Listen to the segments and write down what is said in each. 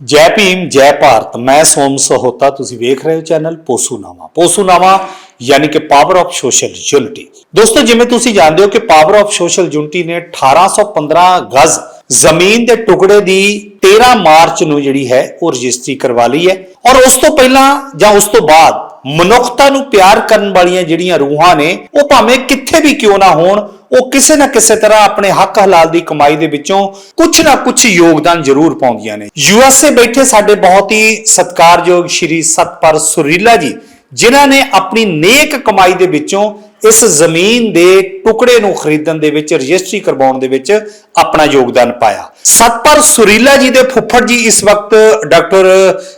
ਜੈ ਭੀਮ, ਜੈ ਭਾਰਤ, ਮੈਂ ਸੋਮ ਸਹੋਤਾ, ਤੁਸੀਂ ਵੇਖ ਰਹੇ ਹੋ ਚੈਨਲ ਪੋਸੂਨਾਮਾ। ਪੋਸੂਨਾਮਾ ਯਾਨੀ ਕਿ ਪਾਵਰ ਆਫ ਸੋਸ਼ਲ ਯੂਨਿਟੀ ਦੋਸਤੋ, ਜਿਵੇਂ ਤੁਸੀਂ ਜਾਣਦੇ ਹੋ ਕਿ ਪਾਵਰ ਆਫ ਸੋਸ਼ਲ ਯੂਨਿਟੀ ਨੇ 1815 ਗਜ਼ ਜ਼ਮੀਨ ਦੇ ਟੁਕੜੇ ਦੀ 13 ਮਾਰਚ ਨੂੰ ਜਿਹੜੀ ਹੈ, ਉਹ ਰਜਿਸਟਰੀ ਕਰਵਾ ਲਈ ਹੈ। ਔਰ ਉਸ ਤੋਂ ਪਹਿਲਾਂ ਜਾਂ ਉਸ ਤੋਂ ਬਾਅਦ ਮਨੁੱਖਤਾ ਨੂੰ ਪਿਆਰ ਕਰਨ ਵਾਲੀਆਂ ਜਿਹੜੀਆਂ ਰੂਹਾਂ ਨੇ, ਉਹ ਭਾਵੇਂ ਕਿੱਥੇ ਵੀ ਕਿਉਂ ਨਾ ਹੋਣ ਉਹ ਕਿਸੇ ਨਾ ਕਿਸੇ ਤਰ੍ਹਾਂ ਆਪਣੇ ਹੱਕ ਹਲਾਲ ਦੀ ਕਮਾਈ ਦੇ ਵਿੱਚੋਂ ਕੁਝ ਨਾ ਕੁਝ ਯੋਗਦਾਨ ਜ਼ਰੂਰ ਪਾਉਂਦੀਆਂ ਨੇ। ਯੂਐਸਏ ਬੈਠੇ ਸਾਡੇ ਬਹੁਤ ਹੀ ਸਤਿਕਾਰਯੋਗ ਸ਼੍ਰੀ ਸਤਪਰ ਸੁਰੀਲਾ ਜੀ, ਜਿਨ੍ਹਾਂ ਨੇ ਆਪਣੀ ਨੇਕ ਕਮਾਈ ਦੇ ਵਿੱਚੋਂ ਇਸ ਜ਼ਮੀਨ ਦੇ ਟੁਕੜੇ ਨੂੰ ਖਰੀਦਣ ਦੇ ਵਿੱਚ, ਰਜਿਸਟਰੀ ਕਰਵਾਉਣ ਦੇ ਵਿੱਚ ਆਪਣਾ ਯੋਗਦਾਨ ਪਾਇਆ। ਸਤਪਰ ਸੁਰੀਲਾ ਜੀ ਦੇ ਫੁੱਫੜ ਜੀ ਇਸ ਵਕਤ ਡਾਕਟਰ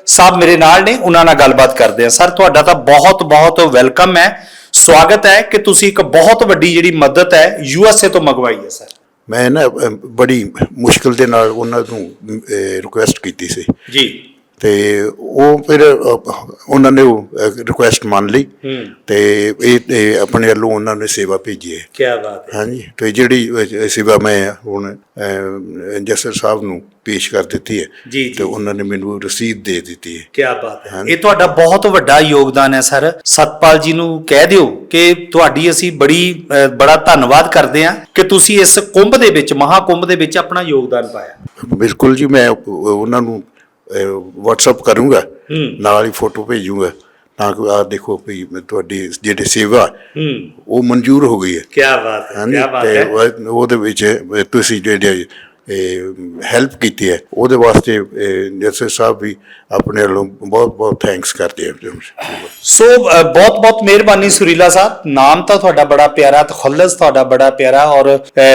ਸਾਹਿਬ ਮੇਰੇ ਨਾਲ ਨੇ, ਉਹਨਾਂ ਨਾਲ ਗੱਲਬਾਤ ਕਰਦੇ ਆ ਸਰ, ਤੁਹਾਡਾ ਤਾਂ ਬਹੁਤ ਬਹੁਤ ਵੈਲਕਮ ਹੈ। ਸਵਾਗਤ ਹੈ ਕਿ ਤੁਸੀਂ ਇੱਕ ਬਹੁਤ ਵੱਡੀ ਜਿਹੜੀ ਮਦਦ ਹੈ ਯੂਐਸਏ ਤੋਂ ਮੰਗਵਾਈ ਹੈ ਸਰ। ਮੈਂ ਨਾ ਅਹ, ਬੜੀ ਮੁਸ਼ਕਲ ਦੇ ਨਾਲ ਉਹਨਾਂ ਨੂੰ ਰਿਕੁਐਸਟ ਕੀਤੀ ਸੀ। ਜੀ। ਤੇ ਉਹ ਫਿਰ ਉਹਨਾਂ ਨੇ ਰਿਕੁਐਸਟ ਮੰਨ ਲਈ ਤੇ ਇਹ ਆਪਣੇ ਵੱਲੋਂ ਉਹਨਾਂ ਨੇ ਸੇਵਾ ਭੇਜੀ ਹੈ। ਕੀ ਬਾਤ ਹੈ। ਹਾਂਜੀ ਤੇ ਜਿਹੜੀ ਸੇਵਾ ਮੈਂ ਹੁਣ ਜਸਰ ਸਾਹਿਬ ਨੂੰ ਪੇਸ਼ ਕਰ ਦਿੱਤੀ ਹੈ। ਤੇ ਉਹਨਾਂ ਨੇ ਮੈਨੂੰ ਰਸੀਦ ਦੇ ਦਿੱਤੀ ਹੈ। ਕੀ ਬਾਤ ਹੈ। ਇਹ ਤੁਹਾਡਾ ਬਹੁਤ ਵੱਡਾ ਯੋਗਦਾਨ ਹੈ ਸਰ। ਸਤਪਾਲ ਜੀ ਨੂੰ ਕਹਿ ਦਿਓ ਕਿ ਤੁਹਾਡੀ ਅਸੀਂ ਬੜੀ ਬੜਾ ਧੰਨਵਾਦ ਕਰਦੇ ਹਾਂ ਕਿ ਤੁਸੀਂ ਇਸ ਕੁੰਭ ਦੇ ਵਿੱਚ ਮਹਾਕੁੰਭ ਦੇ ਵਿੱਚ ਆਪਣਾ ਯੋਗਦਾਨ ਪਾਇਆ। ਬਿਲਕੁਲ ਜੀ ਮੈਂ ਉਹ- ਉਹਨਾਂ ਨੂੰ WhatsApp ਕਰੂੰਗਾ। ਨਾਲ ਹੀ ਫੋਟੋ ਭੇਜੂੰਗਾ ਤਾਂ ਕਿ ਆ ਦੇਖੋ ਵੀ ਤੁਹਾਡੀ ਜਿਹੜੀ ਸੇਵਾ ਉਹ ਮਨਜ਼ੂਰ ਹੋ ਗਈ ਹੈ। ਕੀ ਬਾਤ ਹੈ ਕੀ ਬਾਤ ਹੈ। ਉਹ- ਉਹਦੇ ਵਿੱਚ ਤੁਸੀਂ ਜਿਹੜੇ ਹੈਲਪ ਕੀਤੀ ਹੈ। ਉਹਦੇ ਵਾਸਤੇ ਜੱਸੇ ਸਾਹਿਬ ਵੀ ਆਪਣੇ ਵੱਲੋਂ ਬਹੁਤ ਬਹੁਤ ਥੈਂਕਸ ਕਰਦੇ ਆ। ਸੋ ਬਹੁਤ ਬਹੁਤ ਮਿਹਰਬਾਨੀ ਸੁਰੀਲਾ ਸਾਹਿਬ। ਨਾਮ ਤਾਂ ਤੁਹਾਡਾ ਬੜਾ ਪਿਆਰਾ ਤਖੱਲਸ ਤੁਹਾਡਾ ਬੜਾ ਪਿਆਰਾ ਔਰ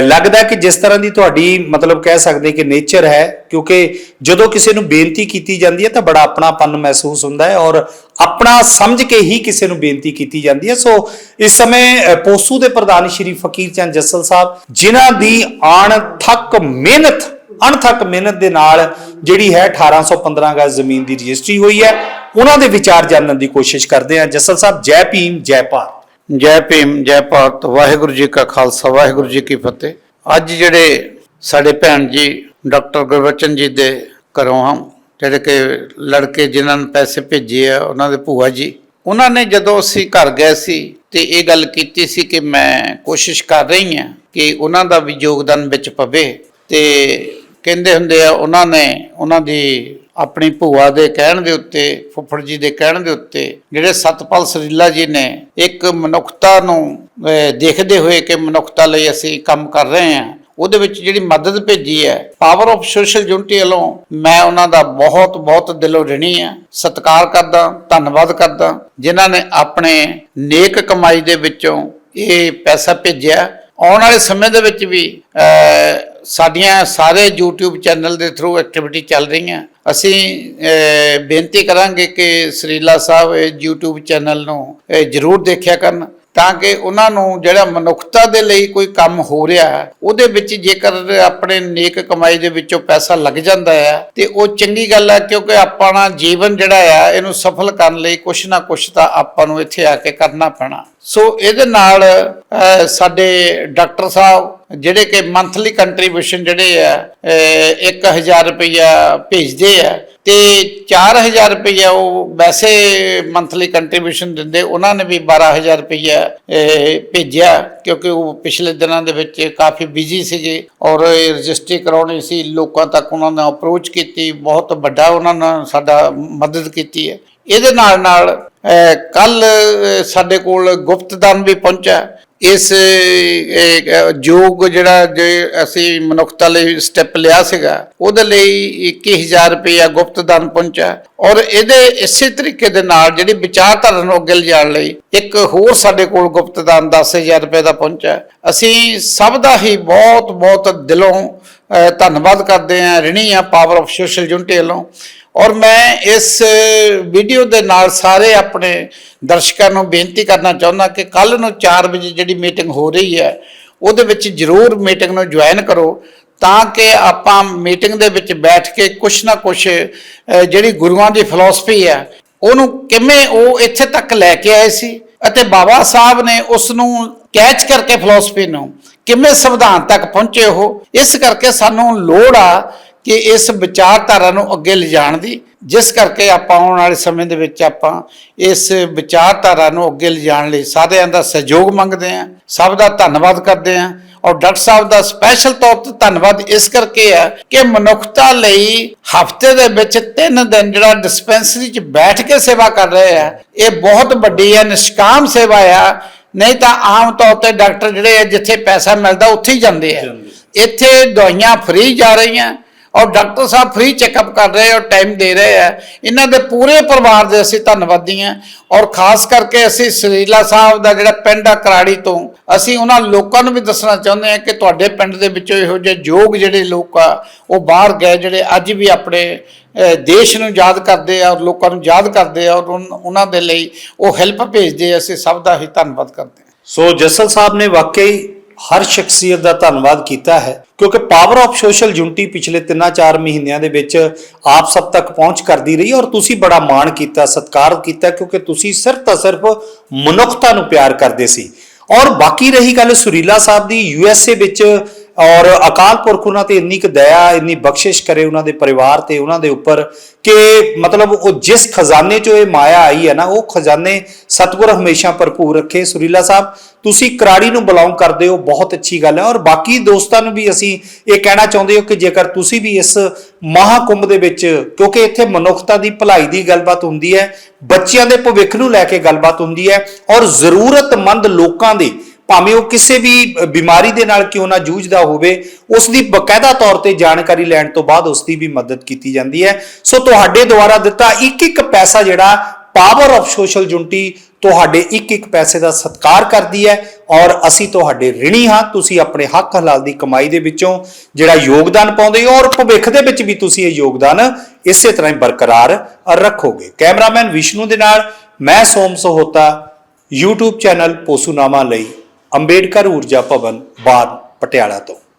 ਲੱਗਦਾ ਕਿ ਜਿਸ ਤਰ੍ਹਾਂ ਦੀ ਤੁਹਾਡੀ ਮਤਲਬ ਕਹਿ ਸਕਦੇ ਕਿ ਨੇਚਰ ਹੈ, ਕਿਉਂਕਿ ਜਦੋਂ ਕਿਸੇ ਨੂੰ ਬੇਨਤੀ ਕੀਤੀ ਜਾਂਦੀ ਹੈ ਤਾਂ ਬੜਾ ਆਪਣਾਪਨ ਮਹਿਸੂਸ ਹੁੰਦਾ ਹੈ ਔਰ ਆਪਣਾ ਸਮਝ ਕੇ ਹੀ ਕਿਸੇ ਨੂੰ ਬੇਨਤੀ ਕੀਤੀ ਜਾਂਦੀ ਹੈ। ਸੋ ਇਸ ਸਮੇਂ ਪੋਸੂ ਦੇ ਪ੍ਰਧਾਨ ਸ਼੍ਰੀ ਫਕੀਰ ਚੰਦ ਜੱਸਲ ਸਾਹਿਬ, ਜਿਨ੍ਹਾਂ ਦੀ ਅਣਥੱਕ ਮਿਹਨਤ ਅਣਥੱਕ ਮਿਹਨਤ ਦੇ ਨਾਲ ਜਿਹੜੀ ਹੈ 1815 ਗਜ਼ ਜ਼ਮੀਨ ਦੀ ਰਜਿਸਟਰੀ ਹੋਈ ਹੈ। ਉਹਨਾਂ ਦੇ ਵਿਚਾਰ ਜਾਣਨ ਦੀ ਕੋਸ਼ਿਸ਼ ਕਰਦੇ ਹਾਂ। ਜੱਸਲ ਸਾਹਿਬ, ਜੈ ਭੀਮ, ਜੈ ਭਾਰਤ। ਜੈ ਭੀਮ, ਜੈ ਭਾਰਤ। ਵਾਹਿਗੁਰੂ ਜੀ ਕਾ ਖਾਲਸਾ, ਵਾਹਿਗੁਰੂ ਜੀ ਕੀ ਫਤਿਹ। ਅੱਜ ਜਿਹੜੇ ਸਾਡੇ ਭੈਣ ਜੀ, ਡਾਕਟਰ ਗੁਰਬਚਨ ਜੀ ਦੇ ਘਰੋਂ ਹਾਂ ਜਿਹੜੇ ਕਿ ਲੜਕੇ ਜਿਨ੍ਹਾਂ ਨੂੰ ਪੈਸੇ ਭੇਜੇ ਆ, ਉਹਨਾਂ ਦੇ ਭੂਆ ਜੀ, ਉਹਨਾਂ ਨੇ ਜਦੋਂ ਅਸੀਂ ਘਰ ਗਏ ਸੀ ਤੇ ਇਹ ਗੱਲ ਕੀਤੀ ਸੀ ਕਿ ਮੈਂ ਕੋਸ਼ਿਸ਼ ਕਰ ਰਹੀ ਹਾਂ ਕਿ ਉਹਨਾਂ ਦਾ ਵੀ ਯੋਗਦਾਨ ਵਿੱਚ ਪਵੇ ਤੇ ਕਹਿੰਦੇ ਹੁੰਦੇ ਆ, ਉਹਨਾਂ ਨੇ ਉਹਨਾਂ ਦੀ ਆਪਣੀ ਭੂਆ ਦੇ ਕਹਿਣ ਦੇ ਉੱਤੇ, ਫੁੱਫੜ ਜੀ ਦੇ ਕਹਿਣ ਦੇ ਉੱਤੇ ਜਿਹੜੇ ਸਤਪਾਲ ਸਰੀਲਾ ਜੀ ਨੇ ਇੱਕ ਮਨੁੱਖਤਾ ਨੂੰ ਦੇਖਦੇ ਹੋਏ ਕਿ ਮਨੁੱਖਤਾ ਲਈ ਅਸੀਂ ਕੰਮ ਕਰ ਰਹੇ ਹਾਂ ਉਹਦੇ ਵਿੱਚ ਜਿਹੜੀ ਮਦਦ ਭੇਜੀ ਹੈ ਪਾਵਰ ਆਫ ਸੋਸ਼ਲ ਯੂਨਿਟੀ ਵੱਲੋਂ ਮੈਂ ਉਹਨਾਂ ਦਾ ਬਹੁਤ ਬਹੁਤ ਦਿਲੋਂ ਰਿਣੀ ਹਾਂ। ਸਤਿਕਾਰ ਕਰਦਾ, ਧੰਨਵਾਦ ਕਰਦਾ। ਜਿਨ੍ਹਾਂ ਨੇ ਆਪਣੇ ਨੇਕ ਕਮਾਈ ਦੇ ਵਿੱਚੋਂ ਇਹ ਪੈਸਾ ਭੇਜਿਆ। ਆਉਣ ਵਾਲੇ ਸਮੇਂ ਦੇ ਵਿੱਚ ਵੀ ਸਾਡੀਆਂ ਸਾਰੇ YouTube ਚੈਨਲ ਦੇ ਥਰੂ ਐਕਟੀਵਿਟੀ ਚੱਲ ਰਹੀਆਂ। ਅਸੀਂ ਬੇਨਤੀ ਕਰਾਂਗੇ ਕਿ ਸਰੀਲਾ ਸਾਹਿਬ ਇਹ YouTube ਚੈਨਲ ਨੂੰ ਜ਼ਰੂਰ ਦੇਖਿਆ ਕਰਨ। ਤਾਂ ਕਿ ਉਹਨਾਂ ਨੂੰ ਜਿਹੜਾ ਮਨੁੱਖਤਾ ਦੇ ਲਈ ਕੋਈ ਕੰਮ ਹੋ ਰਿਹਾ ਹੈ, ਉਹਦੇ ਵਿੱਚ ਜੇਕਰ ਆਪਣੇ ਨੇਕ ਕਮਾਈ ਦੇ ਵਿੱਚੋਂ ਪੈਸਾ ਲੱਗ ਜਾਂਦਾ ਹੈ ਤੇ ਉਹ ਚੰਗੀ ਗੱਲ ਹੈ ਕਿਉਂਕਿ ਆਪਣਾ ਜੀਵਨ ਜਿਹੜਾ ਆ ਇਹਨੂੰ ਸਫਲ ਕਰਨ ਲਈ ਕੁਛ ਨਾ ਕੁਛ ਤਾਂ ਆਪਾਂ ਨੂੰ ਇੱਥੇ ਆ ਕੇ ਕਰਨਾ ਪੈਣਾ। ਸੋ ਇਹਦੇ ਨਾਲ ਸਾਡੇ ਡਾਕਟਰ ਸਾਹਿਬ ਜਿਹੜੇ ਕਿ ਮੰਥਲੀ ਕੰਟਰੀਬਿਊਸ਼ਨ ਜਿਹੜੇ ਆ ਅਹ, 1000 ਰੁਪਇਆ ਭੇਜਦੇ ਆ ਤੇ 4000 ਰੁਪਇਆ ਉਹ ਵੈਸੇ ਮੰਥਲੀ ਕੰਟਰੀਬਿਊਸ਼ਨ ਦਿੰਦੇ ਉਹਨਾਂ ਨੇ ਵੀ 12000 ਰੁਪਇਆ ਅਹ, ਭੇਜਿਆ ਕਿਉਂਕਿ ਉਹ ਪਿਛਲੇ ਦਿਨਾਂ ਦੇ ਵਿੱਚ ਕਾਫੀ ਬਿਜ਼ੀ ਸੀਗੇ ਔਰ ਇਹ ਰਜਿਸਟਰੀ ਕਰਾਉਣੀ ਸੀ ਲੋਕਾਂ ਤੱਕ ਉਹਨਾਂ ਨੇ ਅਪਰੋਚ ਕੀਤੀ ਬਹੁਤ ਵੱਡਾ ਉਹਨਾਂ ਨੇ ਸਾਡਾ ਮਦਦ ਕੀਤੀ ਹੈ। ਇਹਦੇ ਨਾਲ ਨਾਲ ਕੱਲ ਸਾਡੇ ਕੋਲ ਗੁਪਤਦਾਨ ਵੀ ਪਹੁੰਚਿਆ। ਇਸ ਅਹ, ਯੋਗ ਜਿਹੜਾ ਜੇ ਅਸੀਂ ਮਨੁੱਖਤਾ ਲਈ ਸਟੈਪ ਲਿਆ ਸੀਗਾ ਉਹਦੇ ਲਈ 21000 ਰੁਪਇਆ ਗੁਪਤਦਾਨ ਪਹੁੰਚਾ ਔਰ ਇਹਦੇ ਇਸੇ ਤਰੀਕੇ ਦੇ ਨਾਲ ਜਿਹੜੀ ਵਿਚਾਰਧਾਰਾ ਨੂੰ ਅੱਗੇ ਲਿਜਾਣ ਲਈ ਇੱਕ ਹੋਰ ਸਾਡੇ ਕੋਲ ਗੁਪਤ ਗੁਪਤਦਾਨ 10000 ਰੁਪਏ ਦਾ ਪਹੁੰਚਾ ਅਸੀਂ ਸਭ ਦਾ ਹੀ ਬਹੁਤ ਬਹੁਤ ਦਿਲੋਂ ਧੰਨਵਾਦ ਕਰਦੇ ਹਾਂ ਰਿਣੀ ਆ ਪਾਵਰ ਆਫ ਸੋਸ਼ਲ ਯੂਨਿਟੀ ਵੱਲੋਂ। ਔਰ ਮੈਂ ਇਸ ਵੀਡੀਓ ਦੇ ਨਾਲ ਸਾਰੇ ਆਪਣੇ ਦਰਸ਼ਕਾਂ ਨੂੰ ਬੇਨਤੀ ਕਰਨਾ ਚਾਹੁੰਦਾ ਕਿ ਕੱਲ ਨੂੰ 4 ਵਜੇ ਜਿਹੜੀ ਮੀਟਿੰਗ ਹੋ ਰਹੀ ਹੈ, ਉਹਦੇ ਵਿੱਚ ਜਰੂਰ ਮੀਟਿੰਗ ਨੂੰ ਜੁਆਇਨ ਕਰੋ ਤਾਂ ਕਿ ਆਪਾਂ ਮੀਟਿੰਗ ਦੇ ਵਿੱਚ ਬੈਠ ਕੇ ਕੁਛ ਨਾ ਕੁਛ ਜਿਹੜੀ ਗੁਰੂਆਂ ਦੀ ਫਿਲਾਸਫੀ ਹੈ, ਉਹਨੂੰ ਕਿਵੇਂ ਉਹ ਇੱਥੇ ਤੱਕ ਲੈ ਕੇ ਆਏ ਸੀ ਅਤੇ ਬਾਬਾ ਸਾਹਿਬ ਨੇ ਉਸ ਨੂੰ ਕੈਚ ਕਰਕੇ ਫਿਲਾਸਫੀ ਨੂੰ ਕਿਵੇਂ ਸੰਵਿਧਾਨ ਤੱਕ ਪਹੁੰਚੇ ਉਹ, ਇਸ ਕਰਕੇ ਸਾਨੂੰ ਲੋੜ ਆ ਕਿ ਇਸ ਵਿਚਾਰਧਾਰਾ ਨੂੰ ਅੱਗੇ ਲਿਜਾਣ ਦੀ ਜਿਸ ਕਰਕੇ ਆਪਾਂ ਆਉਣ ਵਾਲੇ ਸਮੇਂ ਦੇ ਵਿੱਚ ਆਪਾਂ ਇਸ ਵਿਚਾਰਧਾਰਾ ਨੂੰ ਅੱਗੇ ਲਿਜਾਣ ਲਈ ਸਾਰਿਆਂ ਦਾ ਸਹਿਯੋਗ ਮੰਗਦੇ ਹਾਂ ਸਭ ਦਾ ਧੰਨਵਾਦ ਕਰਦੇ ਹਾਂ ਔਰ ਡਾਕਟਰ ਸਾਹਿਬ ਦਾ ਸਪੈਸ਼ਲ ਤੌਰ ਤੇ ਧੰਨਵਾਦ ਇਸ ਕਰਕੇ ਹੈ ਕਿ ਮਨੁੱਖਤਾ ਲਈ ਹਫ਼ਤੇ ਦੇ ਵਿੱਚ 3 ਦਿਨ ਜਿਹੜਾ ਡਿਸਪੈਂਸਰੀ 'ਚ ਬੈਠ ਕੇ ਸੇਵਾ ਕਰ ਰਹੇ ਆ ਇਹ ਬਹੁਤ ਵੱਡੀ ਹੈ ਨਿਸ਼ਕਾਮ ਸੇਵਾ ਆ ਨਹੀਂ ਤਾਂ ਆਮ ਤੌਰ ਤੇ ਡਾਕਟਰ ਜਿਹੜੇ ਆ ਜਿੱਥੇ ਪੈਸਾ ਮਿਲਦਾ ਉੱਥੇ ਹੀ ਜਾਂਦੇ ਆ। ਇੱਥੇ ਦਵਾਈਆਂ ਫ੍ਰੀ ਜਾ ਰਹੀਆਂ ਔਰ ਡਾਕਟਰ ਸਾਹਿਬ ਫ੍ਰੀ ਚੈੱਕਅਪ ਕਰ ਰਹੇ ਔਰ ਟਾਈਮ ਦੇ ਰਹੇ ਆ। ਇਹਨਾਂ ਦੇ ਪੂਰੇ ਪਰਿਵਾਰ ਦੇ ਅਸੀਂ ਧੰਨਵਾਦੀ ਹਾਂ। ਔਰ ਖਾਸ ਕਰਕੇ ਅਸੀਂ ਸਰੀਲਾ ਸਾਹਿਬ ਦਾ ਜਿਹੜਾ ਪਿੰਡ ਆ ਕਰਾੜੀ ਤੋਂ, ਅਸੀਂ ਉਹਨਾਂ ਲੋਕਾਂ ਨੂੰ ਵੀ ਦੱਸਣਾ ਚਾਹੁੰਦੇ ਹਾਂ ਕਿ ਤੁਹਾਡੇ ਪਿੰਡ ਦੇ ਵਿੱਚੋਂ ਇਹੋ ਜਿਹੇ ਯੋਗ ਜਿਹੜੇ ਲੋਕ ਆ, ਉਹ ਬਾਹਰ ਗਏ, ਜਿਹੜੇ ਅੱਜ ਵੀ ਆਪਣੇ ਦੇਸ਼ ਨੂੰ ਯਾਦ ਕਰਦੇ ਆ ਔਰ ਲੋਕਾਂ ਨੂੰ ਯਾਦ ਕਰਦੇ ਆ ਔਰ ਉਨ- ਉਹਨਾਂ ਦੇ ਲਈ ਉਹ ਹੈਲਪ ਭੇਜਦੇ ਆ। ਅਸੀਂ ਸਭ ਦਾ ਹੀ ਧੰਨਵਾਦ ਕਰਦੇ ਹਾਂ। ਸੋ ਜਸਲ ਸਾਹਿਬ ਨੇ ਵਾਕਈ ਹਰ ਸ਼ਖਸੀਅਤ ਦਾ ਧੰਨਵਾਦ ਕੀਤਾ ਹੈ, ਕਿਉਂਕਿ ਪਾਵਰ ਆਫ ਸੋਸ਼ਲ ਯੂਨਿਟੀ ਪਿਛਲੇ 3-4 ਮਹੀਨਿਆਂ ਦੇ ਵਿੱਚ ਆਪ ਸਭ ਤੱਕ ਪਹੁੰਚ ਕਰਦੀ ਰਹੀ ਔਰ ਤੁਸੀਂ ਬੜਾ ਮਾਣ ਕੀਤਾ, ਸਤਿਕਾਰ ਕੀਤਾ, ਕਿਉਂਕਿ ਤੁਸੀਂ ਸਿਰਫ ਤਾਂ ਸਿਰਫ ਮਨੁੱਖਤਾ ਨੂੰ ਪਿਆਰ ਕਰਦੇ ਸੀ। ਔਰ ਬਾਕੀ ਰਹੀ ਗੱਲ ਸੁਰੀਲਾ ਸਾਹਿਬ ਦੀ ਯੂ ਐਸ ਏ ਵਿੱਚ ਔਰ ਅਕਾਲ ਪੁਰਖ ਉਹਨਾਂ ਤੇ ਇੰਨੀ ਕੁ ਦਇਆ, ਇੰਨੀ ਬਖਸ਼ਿਸ਼ ਕਰੇ ਉਹਨਾਂ ਦੇ ਪਰਿਵਾਰ ਤੇ, ਉਹਨਾਂ ਦੇ ਉੱਪਰ ਕਿ ਮਤਲਬ ਉਹ ਜਿਸ ਖਜ਼ਾਨੇ ਚੋਂ ਇਹ ਮਾਇਆ ਆਈ ਹੈ ਨਾ, ਉਹ ਖਜ਼ਾਨੇ ਸਤਿਗੁਰ ਹਮੇਸ਼ਾ ਭਰਪੂਰ ਰੱਖੇ। ਸੁਰੀਲਾ ਸਾਹਿਬ, ਤੁਸੀਂ ਕਰਾੜੀ ਨੂੰ ਬਿਲੋਂਗ ਕਰਦੇ ਹੋ, ਬਹੁਤ ਅੱਛੀ ਗੱਲ ਹੈ। ਔਰ ਬਾਕੀ ਦੋਸਤਾਂ ਨੂੰ ਵੀ ਅਸੀਂ ਇਹ ਕਹਿਣਾ ਚਾਹੁੰਦੇ ਹਾਂ ਕਿ ਜੇਕਰ ਤੁਸੀਂ ਵੀ ਇਸ ਮਹਾਕੁੰਭ ਦੇ ਵਿੱਚ, ਕਿਉਂਕਿ ਇੱਥੇ ਮਨੁੱਖਤਾ ਦੀ ਭਲਾਈ ਦੀ ਗੱਲਬਾਤ ਹੁੰਦੀ ਹੈ, ਬੱਚਿਆਂ ਦੇ ਭਵਿੱਖ ਨੂੰ ਲੈ ਕੇ ਗੱਲਬਾਤ ਹੁੰਦੀ ਹੈ, ਔਰ ਜ਼ਰੂਰਤਮੰਦ ਲੋਕਾਂ ਦੇ ਭਾਵੇਂ ਉਹ ਕਿਸੇ ਵੀ ਬਿਮਾਰੀ ਦੇ ਨਾਲ ਕਿਉਂ ਨਾ ਜੂਝਦਾ ਹੋਵੇ, ਉਸ ਦੀ ਬਕਾਇਦਾ ਤੌਰ ਤੇ ਜਾਣਕਾਰੀ ਲੈਣ ਤੋਂ ਬਾਅਦ ਉਸ ਦੀ ਵੀ ਮਦਦ ਕੀਤੀ ਜਾਂਦੀ ਹੈ। ਸੋ ਤੁਹਾਡੇ ਦੁਆਰਾ ਦਿੱਤਾ ਇੱਕ ਇੱਕ ਪੈਸਾ ਜਿਹੜਾ ਪਾਵਰ ਆਫ ਸੋਸ਼ਲ ਯੂਨਿਟੀ ਤੁਹਾਡੇ ਇੱਕ ਇੱਕ ਪੈਸੇ ਦਾ ਸਤਿਕਾਰ ਕਰਦੀ ਹੈ ਔਰ ਅਸੀਂ ਤੁਹਾਡੇ ਰਿਣੀ ਹਾਂ। ਤੁਸੀਂ ਆਪਣੇ ਹੱਕ ਹਲਾਲ ਦੀ ਕਮਾਈ ਦੇ ਵਿੱਚੋਂ ਜਿਹੜਾ ਯੋਗਦਾਨ ਪਾਉਂਦੇ ਹੋ ਔਰ ਭਵਿੱਖ ਦੇ ਵਿੱਚ ਵੀ ਤੁਸੀਂ ਇਹ ਯੋਗਦਾਨ ਇਸੇ ਤਰ੍ਹਾਂ ਹੀ ਬਰਕਰਾਰ ਰੱਖੋਗੇ। ਕੈਮਰਾਮੈਨ ਵਿਸ਼ਨੂੰ ਦੇ ਨਾਲ ਮੈਂ ਸੋਮ ਸਹੋਤਾ, YouTube ਚੈਨਲ ਪੋਸੂਨਾਮਾ ਲਈ ਅੰਬੇਡਕਰ ਊਰਜਾ ਭਵਨ ਬਾਦ ਪਟਿਆਲਾ ਤੋਂ।